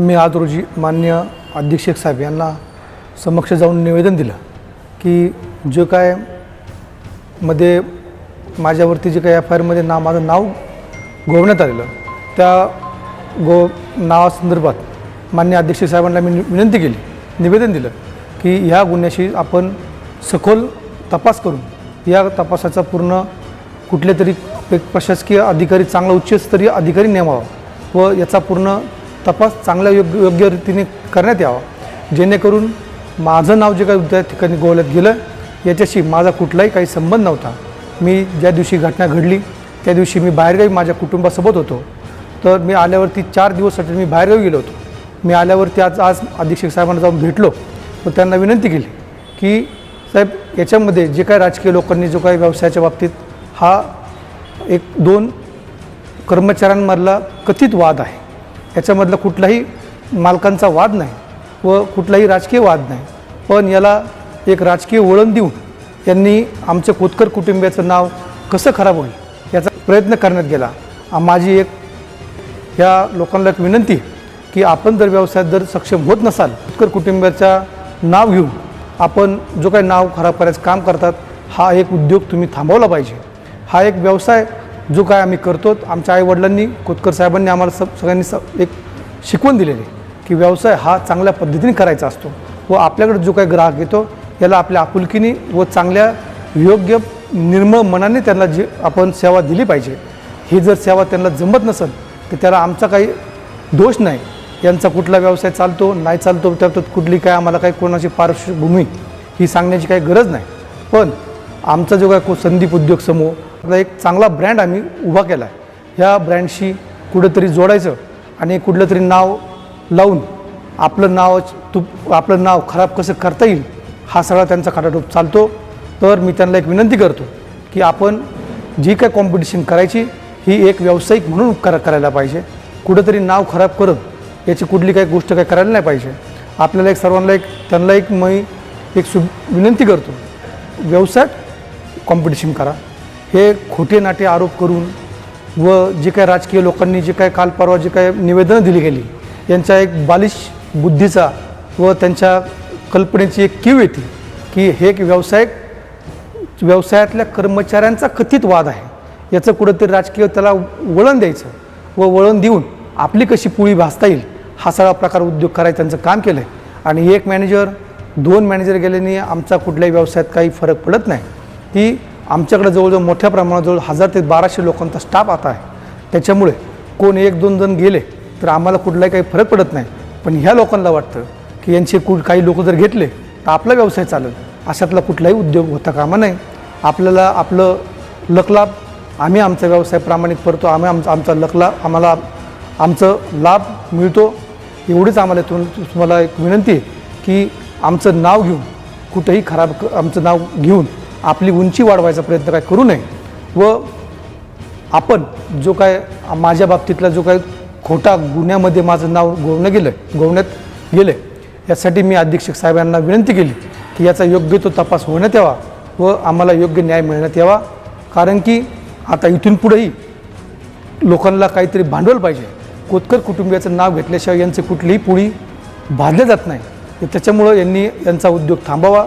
मी आज रोजी मान्य अधीक्षक साहेब यांना समक्ष जाऊन निवेदन दिलं की जे काय मध्ये माझ्यावरती जे काही एफ आय आरमध्ये ना माझं नाव गोवण्यात आलेलं त्या गो नावासंदर्भात मान्य अध्यक्ष साहेबांना मी विनंती केली निवेदन दिलं की ह्या गुन्ह्याशी आपण सखोल तपास करून या तपासाचा पूर्ण कुठले तरी एक प्रशासकीय अधिकारी चांगला उच्चस्तरीय अधिकारी नेमावा व याचा पूर्ण तपास चांगल्या योग्य योग्य रीतीने करण्यात यावा. जेणेकरून माझं नाव जे काही त्या ठिकाणी गोवल्यात गेलं याच्याशी माझा कुठलाही काही संबंध नव्हता. मी ज्या दिवशी घटना घडली त्या दिवशी मी बाहेरगावी माझ्या कुटुंबासोबत होतो. तर मी आल्यावरती चार दिवससाठी मी बाहेरगावी गेलो होतो. मी आल्यावरती आज आज अधीक्षक साहेबांना जाऊन भेटलो व त्यांना विनंती केली की साहेब याच्यामध्ये जे काही राजकीय लोकांनी जो काही व्यवसायाच्या बाबतीत हा एक दोन कर्मचाऱ्यांमधला कथित वाद आहे. याच्यामधला कुठलाही मालकांचा वाद नाही व कुठलाही राजकीय वाद नाही. पण याला एक राजकीय वळण देऊन यांनी आमच्या कोतकर कुटुंबियाचं नाव कसं खराब होईल याचा प्रयत्न करण्यात गेला. माझी एक ह्या लोकांना एक विनंती की आपण जर व्यवसायात जर सक्षम होत नसाल कोतकर कुटुंबियाचा नाव घेऊन आपण जो काही नाव खराब करायचं काम करतात हा एक उद्योग तुम्ही थांबवला पाहिजे. हा एक व्यवसाय जो काय आम्ही करतो आमच्या आईवडिलांनी कोतकर साहेबांनी आम्हाला सब सगळ्यांनी स एक शिकवण दिलेली की व्यवसाय हा चांगल्या पद्धतीने करायचा असतो व आपल्याकडे जो काही ग्राहक येतो याला आपल्या आपुलकीने व चांगल्या योग्य निर्मळ मनाने त्यांना जे आपण सेवा दिली पाहिजे. ही जर सेवा त्यांना जमत नसेल तर त्याला आमचा काही दोष नाही. यांचा कुठला व्यवसाय चालतो नाही चालतो त्यात कुठली काय आम्हाला काही कोणाची पार्श्वभूमी ही सांगण्याची काही गरज नाही. पण आमचा जो काय संदीप उद्योग समूह आपला एक चांगला ब्रँड आम्ही उभा केला आहे. ह्या ब्रँडशी कुठंतरी जोडायचं आणि कुठलं तरी नाव लावून आपलं नाव तू आपलं नाव खराब कसं करता येईल हा सगळा त्यांचा खाटाटोप चालतो. तर मी त्यांना एक विनंती करतो की आपण जी काय कॉम्पिटिशन करायची ही एक व्यावसायिक म्हणून कर करायला पाहिजे. कुठंतरी नाव खराब करत याची कुठली काही गोष्ट काय करायला नाही पाहिजे. आपल्याला एक सर्वांना एक त्यांना एक मी एक सु विनंती करतो. व्यवसायात कॉम्पिटिशन करा. हे खोटे नाटे आरोप करून व जे काय राजकीय लोकांनी जे काय काल परवा जे काय निवेदनं दिली गेली यांच्या एक बालिश बुद्धीचा व त्यांच्या कल्पनेची एक कीव येते की हे एक व्यावसायिक व्यवसायातल्या कर्मचाऱ्यांचा कथित वाद आहे. याचं कुठंतरी राजकीय त्याला वळण द्यायचं व वळण देऊन आपली कशी पोळी भासता येईल हा सगळा प्रकार उद्योग करायचं त्यांचं काम केलं आहे आणि एक मॅनेजर दोन मॅनेजर गेल्याने आमचा कुठल्याही व्यवसायात काही फरक पडत नाही. की आमच्याकडे जवळजवळ मोठ्या प्रमाणात जवळ हजार ते बाराशे लोकांचा स्टाफ आता आहे. त्याच्यामुळे कोण एक दोन जण गेले तर आम्हाला कुठलाही काही फरक पडत नाही. पण ह्या लोकांना वाटतं की यांचे कुठ काही लोक जर घेतले तर आपला व्यवसाय चालेल. अशातला कुठलाही उद्योग होता कामा नाही आपल्याला आपलं लकलाभ आम्ही आमचा व्यवसाय प्रामाणिक करतो आम्ही आमचा आमचा लकलाभ आम्हाला आमचं लाभ मिळतो. एवढीच आम्हाला तुम तुम्हाला एक विनंती आहे की आमचं नाव घेऊन कुठंही खराब आमचं नाव घेऊन आपली उंची वाढवायचा प्रयत्न काय करू नये व आपण जो काय माझ्या बाबतीतला जो काय खोटा गुन्ह्यामध्ये माझं नाव गोवणं गेलं गोवण्यात गेलं यासाठी मी अधीक्षक साहेबांना विनंती केली की याचा योग्य तो तपास होण्यात यावा व आम्हाला योग्य न्याय मिळण्यात यावा. कारण की आता इथून पुढेही लोकांना काहीतरी भांडवल पाहिजे. कोतकर कुटुंबियाचं नाव घेतल्याशिवाय यांचे कुठलीही पुळी भाजल्या जात नाही. त्याच्यामुळं यांनी यांचा उद्योग थांबावा.